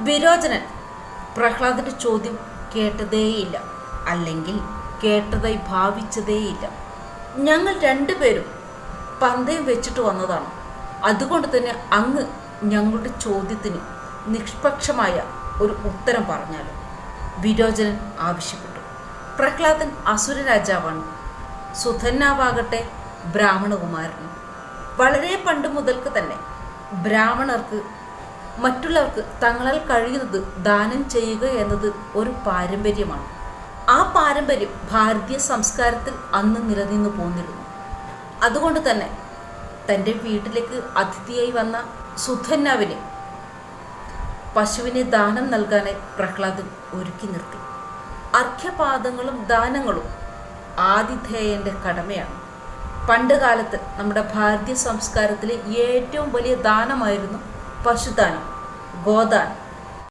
വിരോചനൻ പ്രഹ്ലാദന്റെ ചോദ്യം കേട്ടതേയില്ല. അല്ലെങ്കിൽ കേട്ടതായി ഭാവിച്ചതേയില്ല. ഞങ്ങൾ രണ്ടുപേരും പന്തയം വെച്ചിട്ട് വന്നതാണ്. അതുകൊണ്ട് തന്നെ അങ്ങ് ഞങ്ങളുടെ ചോദ്യത്തിന് നിഷ്പക്ഷമായ ഒരു ഉത്തരം പറഞ്ഞാലും? വിരോചനൻ ആവശ്യപ്പെട്ടു. പ്രഹ്ലാദൻ അസുര രാജാവാണ് സുധന്നാവാകട്ടെ ബ്രാഹ്മണകുമാരനും വളരെ പണ്ട് മുതൽക്ക് തന്നെ ബ്രാഹ്മണർക്ക് മറ്റുള്ളവർക്ക് തങ്ങളാൽ കഴിയുന്നത് ദാനം ചെയ്യുക എന്നത് ഒരു പാരമ്പര്യമാണ്. ആ പാരമ്പര്യം ഭാരതീയ സംസ്കാരത്തിൽ അന്ന് നിലനിന്നു പോന്നിരുന്നു. അതുകൊണ്ട് തന്നെ തന്റെ വീട്ടിലേക്ക് അതിഥിയായി വന്ന സുധന്നാവിനെ പശുവിനെ ദാനം നൽകാനായി പ്രഹ്ലാദൻ ഒരുക്കി നിർത്തി. അർഘ്യപാദങ്ങളും ദാനങ്ങളും ആതിഥേയന്റെ കടമയാണ്. പണ്ട് കാലത്ത് നമ്മുടെ ഭാരതീയ സംസ്കാരത്തിലെ ഏറ്റവും വലിയ ദാനമായിരുന്നു పశుధనం గోధ